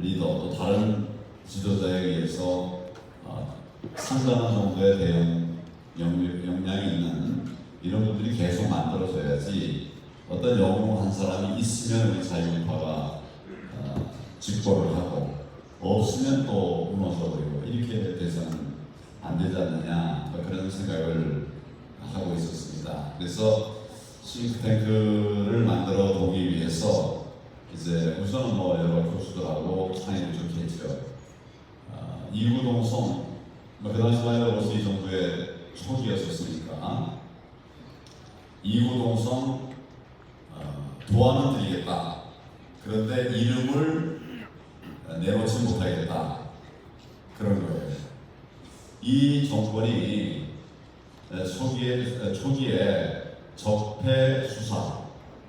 리더 또 다른 지도자에 의해서 어, 상당한 정도의 대응 영- 역량이 있는 이런 분들이 계속 만들어져야지 어떤 영웅 한 사람이 있으면 우리 자유파가 어, 집권을 하고 없으면 또 무너져버리고 이렇게 돼서는 안 되지 않느냐 뭐 그런 생각을 하고 있었습니다. 그래서 싱크탱크를 만들어 보기 위해서 이제 우선은 뭐 여러 교수들하고 상의를 좀 했죠. 어, 이구동성 뭐그 해도 벌써 이 정도의 초기였었으니까 이구동성 어, 도안은 드리겠다. 그런데 이름을 내놓지 못하겠다. 그런 거예요. 이 정권이 에, 초기에, 에, 초기에 적폐 수사,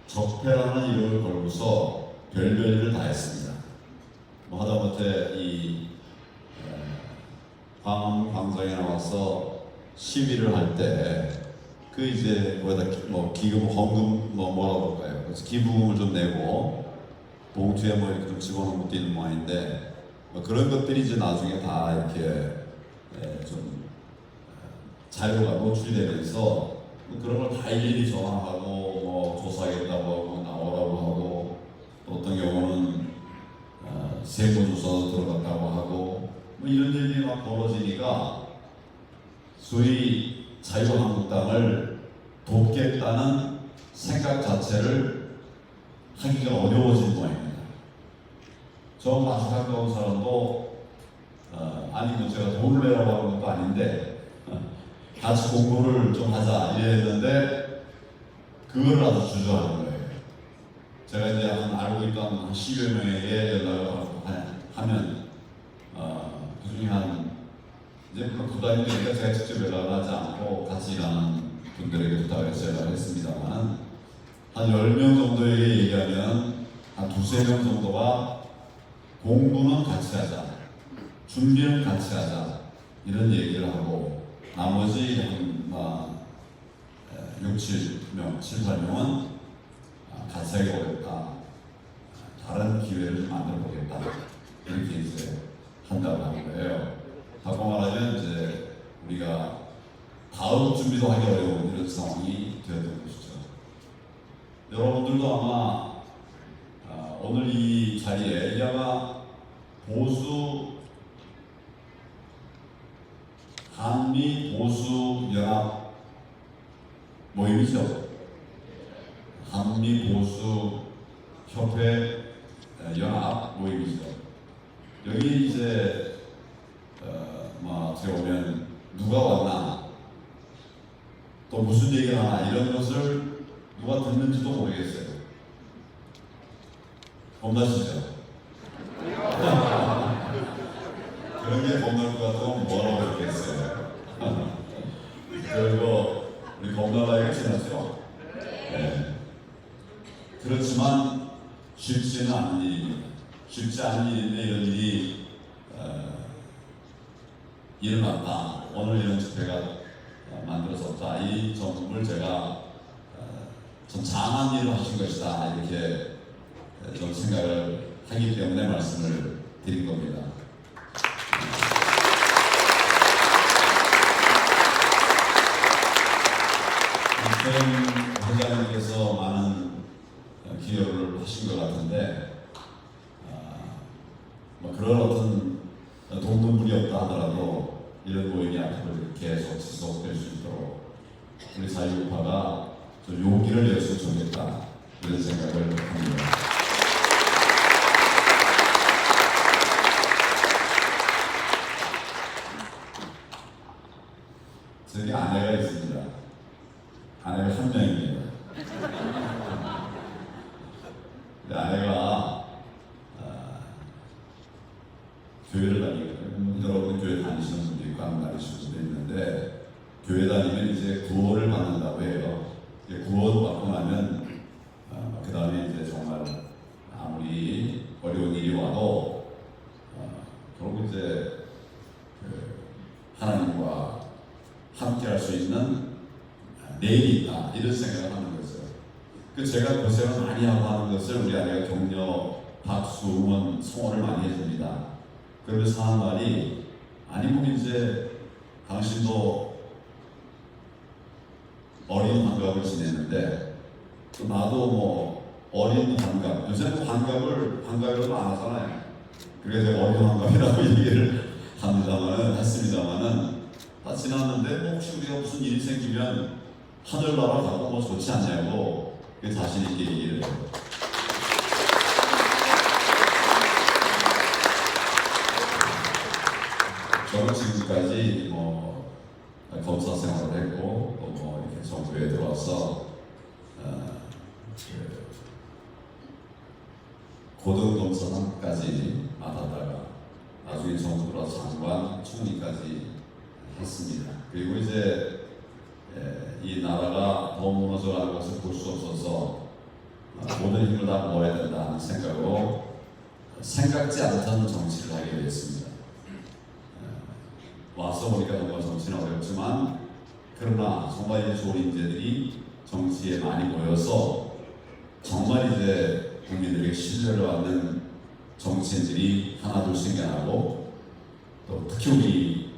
적폐라는 이름을 걸고서 별별일을 다 했습니다. 뭐 하다못해 이 에, 광 광장에 나와서 시위를 할 때 그 이제 뭐다 기- 뭐 기금 헌금 뭐 뭐라고 할까요? 그래서 기부금을 좀 내고 봉투에 뭐 이렇게 좀 집어넣은 것도 있는 모양인데 뭐 그런 것들이 이제 나중에 다 이렇게 에, 좀 자료가 노출이 되면서 뭐 그런 걸 다 일일이 전화하고 뭐 조사하겠다고 하고 나오라고 하고 또 어떤 경우는 어, 세무조사 들어갔다고 하고 뭐 이런 일들이 막 벌어지니까 소위 자유한국당을 돕겠다는 생각 자체를 하기가 어려워진 모양입니다. 저 아주 가까운 사람도 어, 아니 뭐 제가 돈을 내라고 하는 것도 아닌데 어, 같이 공부를 좀 하자 이랬는데 그걸 아주 주저하는 거예요. 제가 이제 한 알고 있던 한 10여 명에게 연락을 하- 하면 어, 그 중에 한 이제 그 부담이니까 제가 직접 연락을 하지 않고 같이 일하는 분들에게 부탁을 해서 했습니다만 한 10명 정도에게 얘기하면 한 두세 명 정도가 공부는 같이 하자 준비는 같이 하자 이런 얘기를 하고 나머지 한 아, 에, 6, 7명, 7, 8명은 같이 하게 보겠다 다른 기회를 좀 만들어 보겠다 이렇게 이제 한다고 하는 거예요 바꿔 말하면 이제 우리가 다음 준비도 하기 어려운 이런 상황이 되었던 것이죠. 여러분들도 아마 아, 오늘 이 자리에 이 아마 보수 한미 보수 연합 모임이죠. 한미 보수 협회 에, 연합 모임이죠. 여기 이제 어, 뭐 어떻게 보면 누가 왔나 또 무슨 얘기가 나나 이런 것을 누가 듣는지도 모르겠어요. 겁나시죠? 그런 게 겁날 것 같으면 뭐라고 했겠어요? 그리고 우리 겁나라이가 지났죠? 네. 그렇지만 쉽지는 않은 일입니다. 쉽지 않은 일인데 이런 일이 어, 일어났다. 오늘 이런 집회가 어, 만들어졌다. 이 점을 제가 어, 좀 장한 일을 하신 것이다. 이렇게 어, 좀 생각을 하기 때문에 말씀을 드린 겁니다. 이태영 회장님께서 많은 어, 기여를 하신 것 같은데 아, 뭐 그런 어떤 동분물이 없다 하더라도 이런 모임이 앞으로 계속 지속될 수 있도록 우리 사유파가 좀 용기를 냈으면 좋겠다 이런 생각을 합니다. 저기 아내가 있습니다. 아내가 한 명입니다. 근데 아내가 아, 교회를 다니거든요. 여러분 교회 다니시는 분도 있고 안 다니시는 분도 있는데 교회 다니면 이제 구원을 받는다고 해요. 이제 구원 받고 나면 어, 그 다음에 이제 정말 아무리 어려운 일이 와도 어, 결국 이제 그 하나님과 함께할 수 있는 내일이 있다 이런 생각을 하는 거죠. 그 제가 고생을 많이 하고 하는 것을 우리 아내가 격려, 박수, 응원, 성원을 많이 해줍니다. 그러면서 하는 말이 아니 뭐 이제 당신도 어린 환갑을 지냈는데 또 나도 뭐 어린 환갑 요새는 환갑을 환갑이라고 안 하잖아요. 그래서 어린 환갑이라고 얘기를 합니다만은 했습니다만은 다 지났는데 뭐 혹시 우리가 무슨 일이 생기면 하늘나라 가고 뭐 좋지 않냐고 그 자신 있게 얘기를 해요. 저는 지금까지 뭐 검사 생활을 했고 또 뭐 이렇게 정부에 들어와서 어, 그 고등검사장까지 맡았다가 나중에 정부 들어서 장관, 총리까지 했습니다. 그리고 이제 에, 이 나라가 더 무너져가는 것을 볼 수 없어서 어, 모든 힘을 다 모아야 된다는 생각으로 생각지 않던 정치를 하게 됐습니다. 와서 보니까 정말 정치는 어렵지만 그러나 정말 이제 좋은 인재들이 정치에 많이 모여서 정말 이제 국민들에게 신뢰를 받는 정치인들이 하나둘 생겨나고 또 특히 우리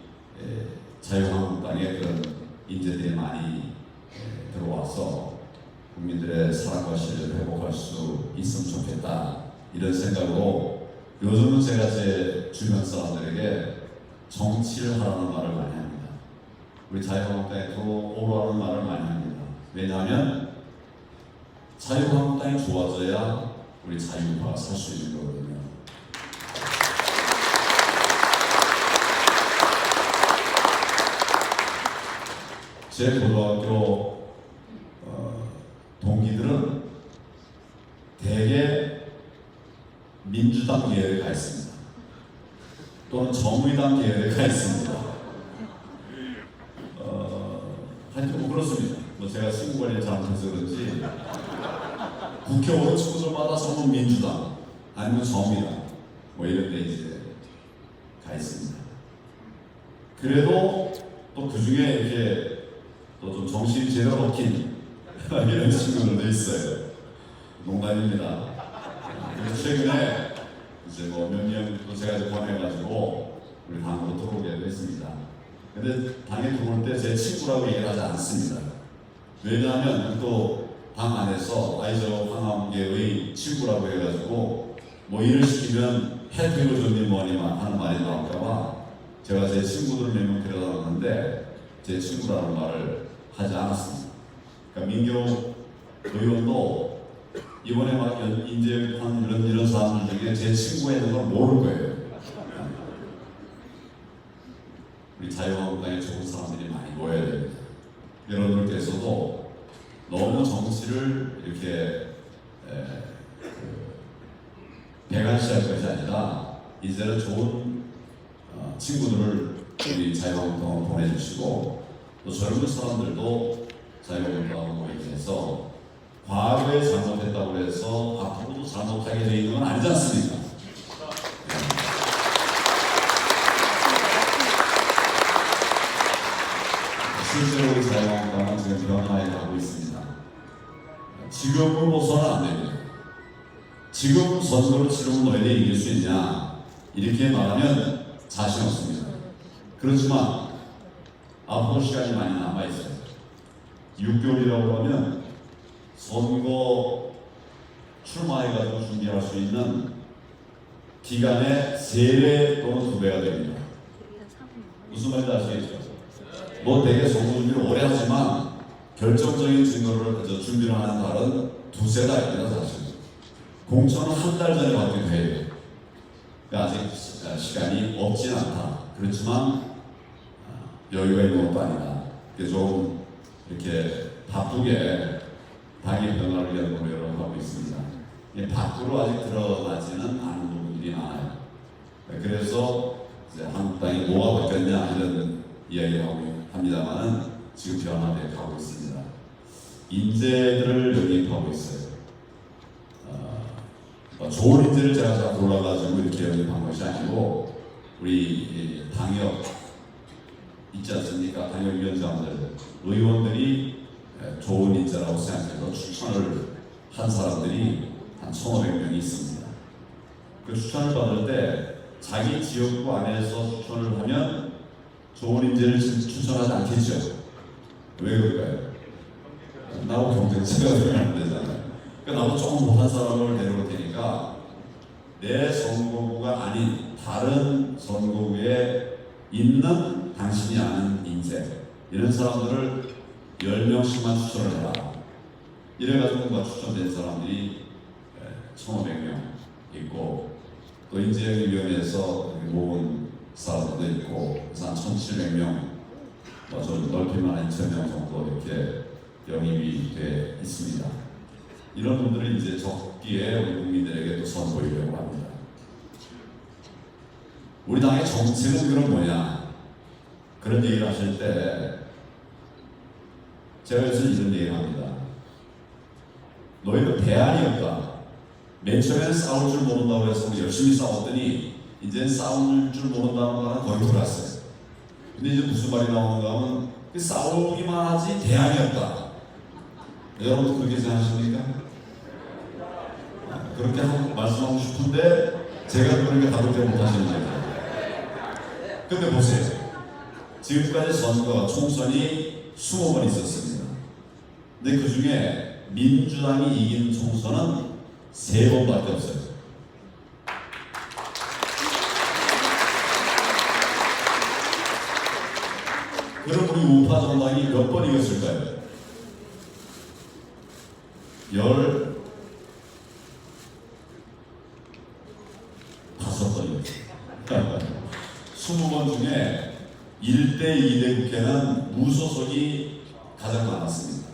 에, 자유한국당에 그런 인재들이 많이 에, 들어와서 국민들의 사랑과 신뢰를 회복할 수 있으면 좋겠다. 이런 생각으로 요즘은 제가 제 주변 사람들에게 정치를 하라는 말을 많이 합니다. 우리 자유한국당에 들어오라는 말을 많이 합니다. 왜냐하면 자유한국당이 좋아져야 우리 자유가 살 수 있는 거거든요. 제 고등학교 어, 동기들은 대개 민주당 계열에 가 있습니다. 또는 정의당 계열에 가 있습니다. 어, 하여튼 뭐 그렇습니다. 뭐 제가 친구 관리 잘못해서 그런지 국회의원 친구들마다 전부 민주당 아니면 정의당 뭐 이런 데 이제 가 있습니다. 그래도 또 그 중에 이렇게 또 좀 정신이 제대로 먹힌 이런 친구들도 있어요. 농담입니다. 그래서 최근에 이제 뭐 몇 명 또 제가 이제 보내가지고 우리 당으로 들어오게 됐습니다. 근데 당에 들어올 때 제 친구라고 얘기를 하지 않습니다. 왜냐하면 또당 안에서 아이저 황암계의 친구라고 해가지고 뭐 일을 시키면 혜택을 줬니 뭐니만 하는 말이 나올까봐 제가 제 친구들 몇명 데려다놨는데 제 친구라는 말을 하지 않았습니다. 그러니까 민경 의원도 이번에 막 연- 인재한 이런 이런 사람들 중에 제 친구가 있는 걸 모를 거예요. 우리 자유한국당에 좋은 사람들이 많이 모여야 됩니다. 여러분들께서도 너무 정치를 이렇게 에, 그, 배관시할 것이 아니라 이제는 좋은 어, 친구들을 우리 자유한국당으로 보내주시고 또 젊은 사람들도 자유한국당으로 모임해서 과거에 잘못했다고 해서 앞으로도 잘못하게 되어 있는 건 아니지 않습니까? 실제로 우리 자유한국당은 지금 변화해 가고 있습니다. 지금으로서는 안 됩니다. 지금 선거를 치르면 너희들이 이길 수 있냐 이렇게 말하면 자신 없습니다. 그렇지만 앞으로 시간이 많이 남아 있어요. 6개월이라고 하면 선거 출마해가지고 준비할 수 있는 기간의 3배 또는 2배가 됩니다. 무슨 말인지 아시겠죠? 뭐 되게 선거 준비를 오래 하지만 결정적인 증거를 저 준비를 하는 달은 두세 달입니다 사실. 공천은 한 달 전에 해요. 그러니까 아직 시- 시간이 없진 않다. 그렇지만 아, 여유가 있는 것도 아니다. 좀 이렇게 바쁘게 당의 변화를 위한 노력을 하고 있습니다. 밖으로 아직 드러나지는 않은 부분들이 많아요. 그래서 이제 한국당이 뭐가 바뀌었냐 이런 이야기를 하고 합니다만은 지금 변화돼 가고 있습니다. 인재들을 영입하고 있어요. 어, 좋은 인재를 제가 다 골라가지고 이렇게 영입한 것이 아니고 우리 이 당협 있지 않습니까? 당협위원장들, 의원들이 에, 좋은 인재라고 생각해서 추천을 한 사람들이 한 1,500명이 있습니다. 그 추천을 받을 때 자기 지역구 안에서 추천을 하면 좋은 인재를 추- 추천하지 않겠죠. 왜 그럴까요? 나하고 경쟁체가 되면 안 되잖아요. 그러니까 나도 조금 못한 사람을 데려올 테니까 내 선거구가 아닌 다른 선거구에 있는 당신이 아는 인재 이런 사람들을 10명씩만 추천을 해라. 이래가지고 뭔가 추천된 사람들이 1,500명 있고 또 인재영입위원회에서 모은 사람들도 있고 그래서 한 1,700명 넓히면 한 2,000명 정도 이렇게 영입이 돼 있습니다. 이런 분들을 이제 적기에 우리 국민들에게 또 선보이려고 합니다. 우리 당의 정책은 그럼 뭐냐? 그런 얘기를 하실 때 제가 요새 이런 얘기를 합니다. 너희는 대안이 없다. 맨 처음에는 싸울 줄 모른다고 해서 열심히 싸웠더니 이제 싸울 줄 모른다는 말은 거의 돌았어요. 근데 이제 무슨 말이 나오는가 하면 그 싸우기만 하지 대안이 없다. 여러분 그렇게 생각하십니까? 아, 그렇게 하고 말씀하고 싶은데 제가 그렇게 답을 때 못하시는 거예요. 근데 보세요. 지금까지 선거가 총선이 20번 있었습니다. 근데 그 중에 민주당이 이긴 총선은 세 번밖에 없어요. 우리 우파 정당이 몇 번 이겼을까요? 열 다섯 번 이겼어요. 20번 중에 1대 2대 국회는 무소속이 가장 많았습니다.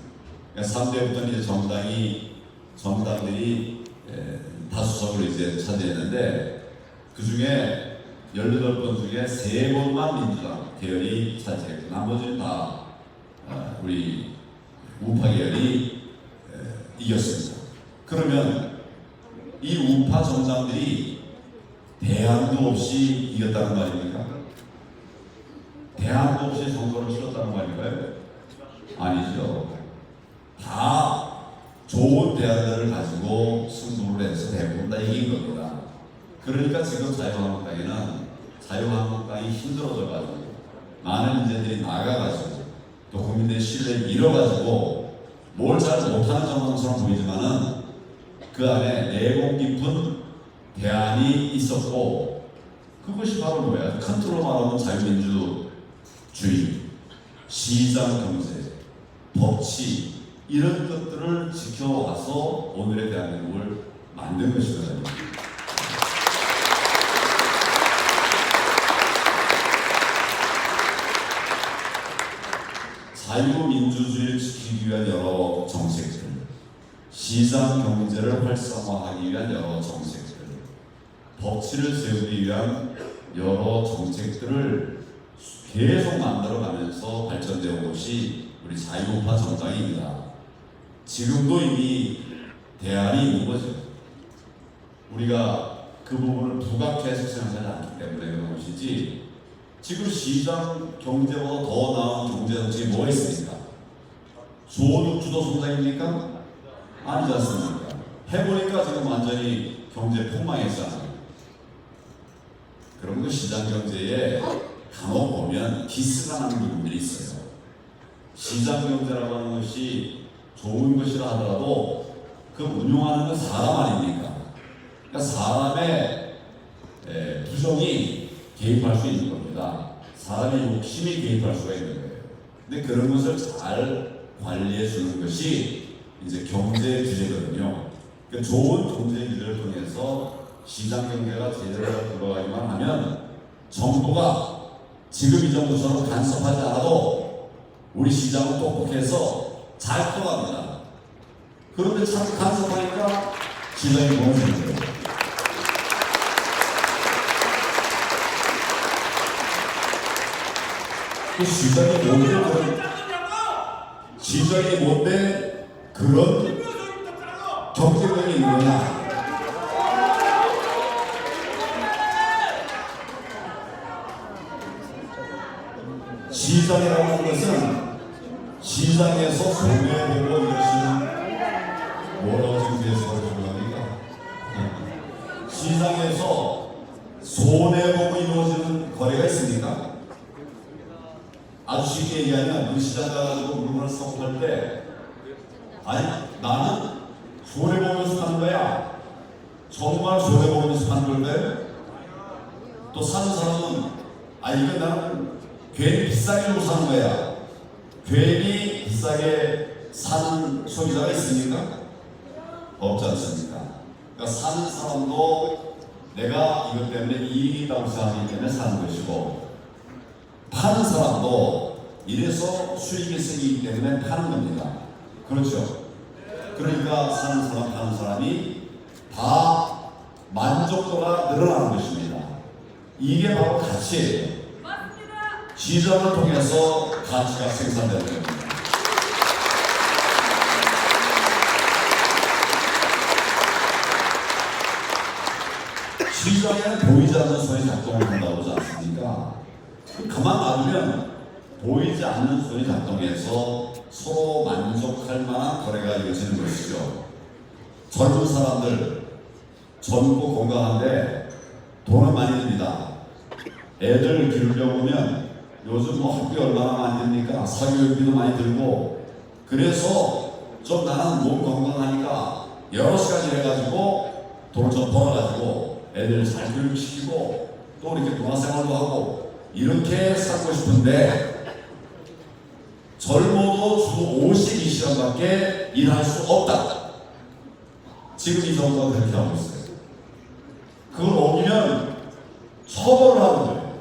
그러니까 3대부터는 이제 정당이 정당들이 에, 다수석을 이제 차지했는데 그 중에 18번 중에 3번만 민주당 계열이 차지했고 나머지는 다 어, 우리 우파 계열이 에, 이겼습니다. 그러면 이 우파 정당들이 대안도 없이 이겼다는 말입니까? 대안도 없이 선거를 치렀다는 말인가요? 아니죠. 다 좋은 대안들을 가지고 승부를 해서 대부분 다 이긴 겁니다. 그러니까 지금 자유한국당에는 자유한국당이 힘들어져가지고 많은 인재들이 나가가지고 또 국민들의 신뢰를 잃어가지고 뭘 잘 못하는 정당처럼 보이지만은 그 안에 내공 깊은 대안이 있었고 그것이 바로 뭐야? 컨트롤 말하면 자유민주주의, 시장 경제, 법치 이런 것들을 지켜와서 오늘의 대한민국을 만든 것이거든요. 자유민주주의를 지키기 위한 여러 정책들, 시장 경제를 활성화하기 위한 여러 정책들, 법치를 세우기 위한 여러 정책들을 계속 만들어가면서 발전되어 온 것이 우리 자유우파 정당입니다. 지금도 이미 대안이 있는 거죠. 우리가 그 부분을 부각해서 생각하지 않기 때문에 그런 것이지 지금 시장 경제보다 더 나은 경제 정책이 뭐가 있습니까? 소득 주도 성장입니까? 아니지 않습니까? 해보니까 지금 완전히 경제 폭망했잖아요. 그런 그 시장 경제에 간혹 보면 기스가 나는 부분들이 있어요. 시장 경제라고 하는 것이 좋은 것이라 하더라도 그 운용하는 건 사람 아닙니까? 그러니까 사람의 에, 부정이 개입할 수 있는 겁니다. 사람의 욕심이 개입할 수가 있는 거예요. 근데 그런 것을 잘 관리해 주는 것이 이제 경제 규제거든요. 그러니까 좋은 경제 규제를 통해서 시장 경제가 제대로 돌아가기만 하면 정부가 지금 이 정도처럼 간섭하지 않아도 우리 시장은 똑똑해서 잘 돌아갑니다. 그런데 참 간섭하니까 시장이 무너지는 거예요. 그 시장이 뭔데 그런 시장이 뭔데? 그런 경제력이 있느냐 시장이라고 하는 것은 시장에서 손해 때 아니 나는 손해 보면서 파는 거야. 정말 손해 보면서 파는 건데 또 사는 사람은 아 이거 나는 괜히 비싸게 주고 사는 거야. 괜히 비싸게 사는 소비자가 있습니까? 없지 않습니까? 그러니까 사는 사람도 내가 이것 때문에 이익이 있다고 생각하기 때문에 사는 것이고 파는 사람도 이래서 수익이 생기기 때문에 파는 겁니다. 그렇죠? 그러니까 사는 사람, 파는 사람이 다 만족도가 늘어나는 것입니다. 이게 바로 가치예요. 시장을 통해서 가치가 생산되는 겁니다. 시장에는 보이지 않는 손이 작동을 한다고 하지 않습니까? 가만 놔두면 보이지 않는 손이 작동해서 서로 만족할 만한 거래가 이루어지는 것이죠. 젊은 사람들 젊고 건강한데 돈은 많이 듭니다. 애들 기르려고 하면 요즘 뭐 학비 얼마나 많이 듭니까? 사교육비도 많이 들고 그래서 좀 나는 몸 건강하니까 여러 시간을 해가지고 돈을 좀 벌어가지고 애들 잘 교육시키고 또 이렇게 문화생활도 하고 이렇게 살고 싶은데 젊어도 주 52시간밖에 일할 수 없다. 지금 이 정부가 그렇게 하고 있어요. 그걸 어기면 처벌을 하는 거예요.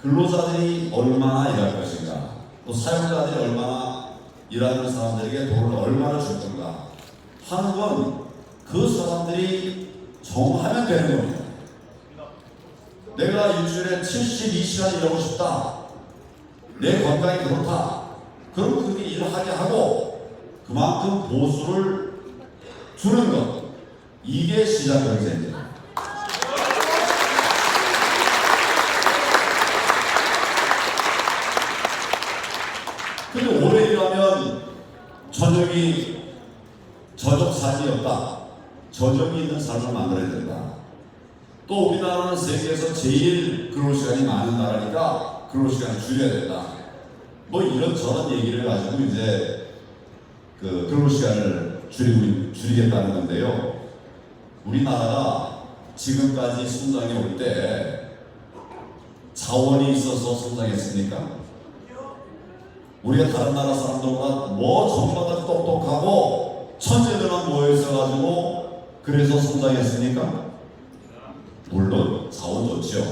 근로자들이 얼마나 일할 것인가, 또 사용자들이 얼마나 일하는 사람들에게 돈을 얼마나 줄 건가 하는 건 그 사람들이 정하면 되는 겁니다. 내가 일주일에 72시간 일하고 싶다. 내 건강이 그렇다. 그럼 그게 일을 하게 하고 그만큼 보수를 주는 것. 이게 시장 경제입니다. 근데 오래 일하면 저녁이 저녁 삶이 없다. 저녁이 있는 삶을 만들어야 된다. 또 우리나라는 세계에서 제일 근로 시간이 많은 나라니까 근로 시간을 줄여야 된다. 뭐 이런 저런 얘기를 가지고 이제 그 근로 시간을 줄이고 줄이겠다는 건데요. 우리나라가 지금까지 성장해 올 때 자원이 있어서 성장했습니까? 우리가 다른 나라 사람들보다 뭐다 똑똑하고 천재들만 모여 있어가지고 그래서 성장했습니까? 물론 자원 좋죠.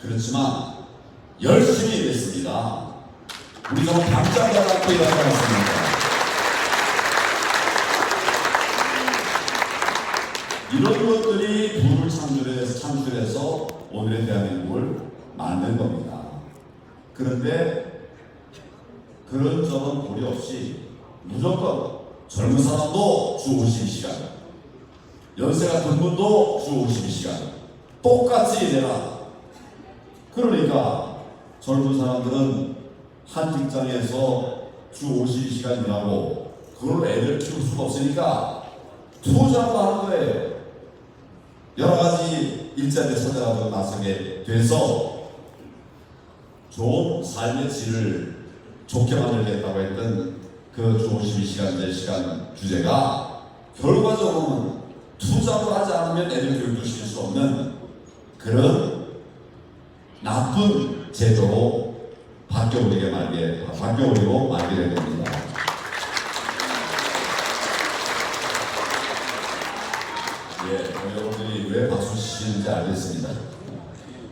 그렇지만 열심히 일했습니다. 우리 정말 당장 달라고 일하지 않았습니까? 이런 것들이 부를 창출해서, 창출해서 오늘의 대한민국을 만든 겁니다. 그런데 그런 점은 고려 없이 무조건 젊은 사람도 주 52시간, 연세 같은 분도 주 52시간 똑같이 일해라. 그러니까 젊은 사람들은 한 직장에서 주 52시간 일하고 그걸 애들 키울 수가 없으니까 투자도 하는 거예요. 여러 가지 일자리를 찾아가지고 나서게 돼서 좋은 삶의 질을 좋게 만들겠다고 했던 그주 52시간제 시간 주제가 결과적으로는 투자도 하지 않으면 애들 교육도 시킬 수 없는 그런 나쁜 제도로 바뀌어버리게 말게, 바뀌어버리고 말게 된 겁니다. 예, 여러분들이 왜 박수 치시는지 알겠습니다.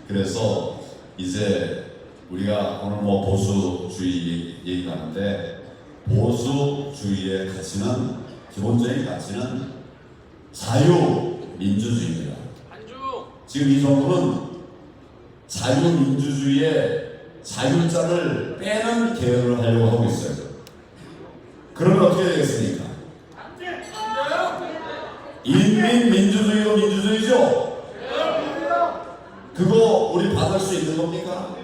그래서 이제 우리가 오늘 뭐 보수주의 얘기 하는데 보수주의의 가치는 기본적인 가치는 자유 민주주의입니다. 안주. 지금 이 정부는 자유민주주의의 자율자를 빼는 개혁을 하려고 하고 있어요. 그러면 어떻게 되겠습니까? 인민민주주의도 민주주의죠? 그거 우리 받을 수 있는 겁니까?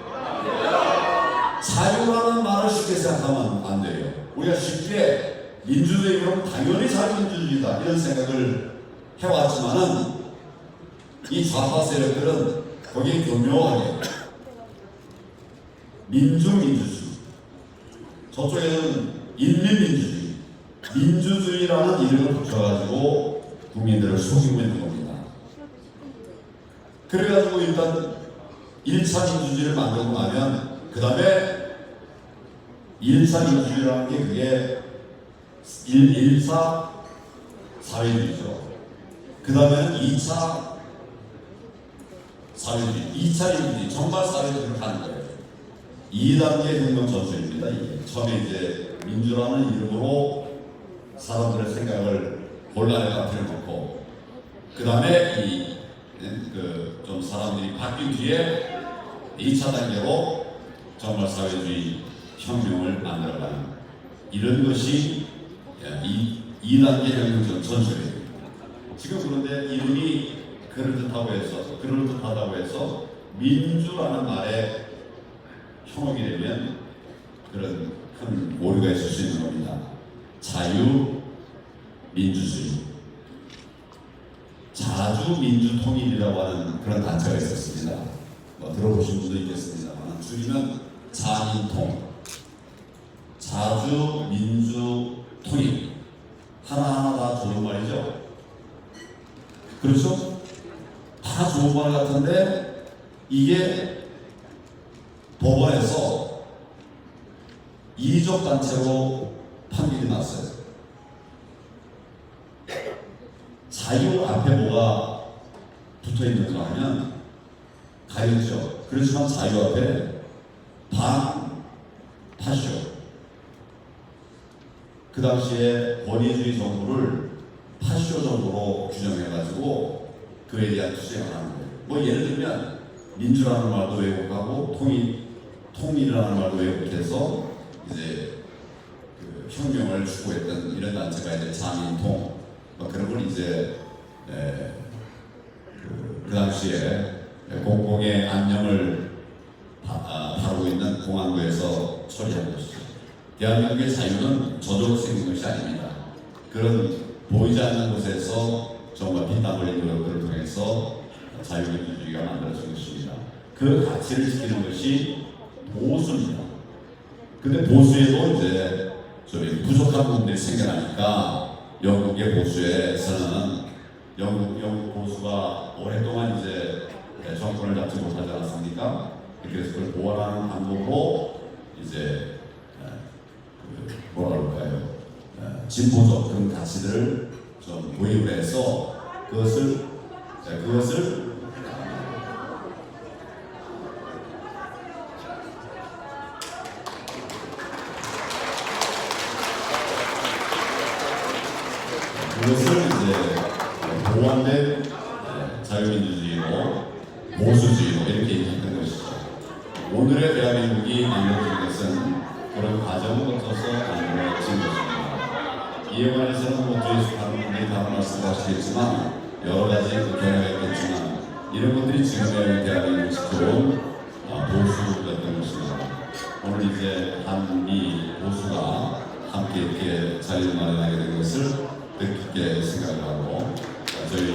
자유라는 말을 쉽게 생각하면 안 돼요. 우리가 쉽게 민주주의 그러면 당연히 자유민주주의다 이런 생각을 해왔지만은 이 좌파 세력들은 거기에 교묘하게 민주민주주의 저쪽에는 인민민주주의 민주주의라는 이름을 붙여가지고 국민들을 속이고 있는 겁니다. 그래가지고 일단 1차 민주주의를 만들고 나면 그 다음에 1차 민주주의라는 게 그게 1, 1차 사회주의죠. 그 다음에는 2차 사회주의, 2차 민주주의, 정말 사회주의를 가는 거예요. 2단계 혁명 전술입니다. 처음에 이제 민주라는 이름으로 사람들의 생각을 곤란에 빠뜨려 놓고 그 다음에 이그 사람들이 바뀐 뒤에 2차 단계로 정말 사회주의 혁명을 만들어가는 이런 것이 예, 이 2단계 혁명 전- 전술이에요. 지금 그런데 이름이 그럴듯하고 해서 그럴듯하다고 해서 민주라는 말에 현혹이 되면 그런 큰 오류가 있을 수 있는 겁니다. 자유 민주주의 자주민주통일이라고 하는 그런 단체가 있었습니다. 뭐 들어보신 분도 있겠습니다만 줄이면 자민통 자주민주통일 하나하나 다 좋은 말이죠. 그렇죠? 말 같은데 이게 법원에서 이적 단체로 판결이 났어요. 자유 앞에 뭐가 붙어 있는가 하면 가요죠. 그렇지만 자유 앞에 반 파쇼. 그 당시에 권위주의 정부를 파쇼 정부로 규정해가지고 그에 대한 투쟁을 하는 거예요. 뭐 예를 들면 민주라는 말도 왜곡하고 통일 통일이라는 말도 왜곡해서 이제 그 혁명을 추구했던 이런 단체가 이제 자민통 뭐 그런 걸 이제 에, 그, 그 당시에 공공의 안녕을 바, 아, 있는 공안부에서 처리한 것이죠. 대한민국의 자유는 저절로 생긴 것이 아닙니다. 그런 보이지 않는 곳에서 정말 피땀 흘린 노력들을 통해서 자유민주주의가 만들어진 것입니다. 그 가치를 지키는 것이 보수입니다. 근데 보수에도 이제 저기 부족한 부분들이 생겨나니까 영국의 보수에서는 영국, 영국 보수가 오랫동안 이제 정권을 잡지 못하지 않았습니까? 그래서 그걸 보완하는 방법으로 이제 에, 그 뭐라 그럴까요? 에, 진보적 그런 가치들을 좀 도입을 해서 그것을 말씀하시겠지만 여러 가지 그 변화가 있겠지만 이런 것들이 지금의 대한민국을 지켜온 아, 보수였던 것입니다. 오늘 이제 한미 보수가 함께 이렇게 자리를 마련하게 된 것을 뜻깊게 생각을 하고 저희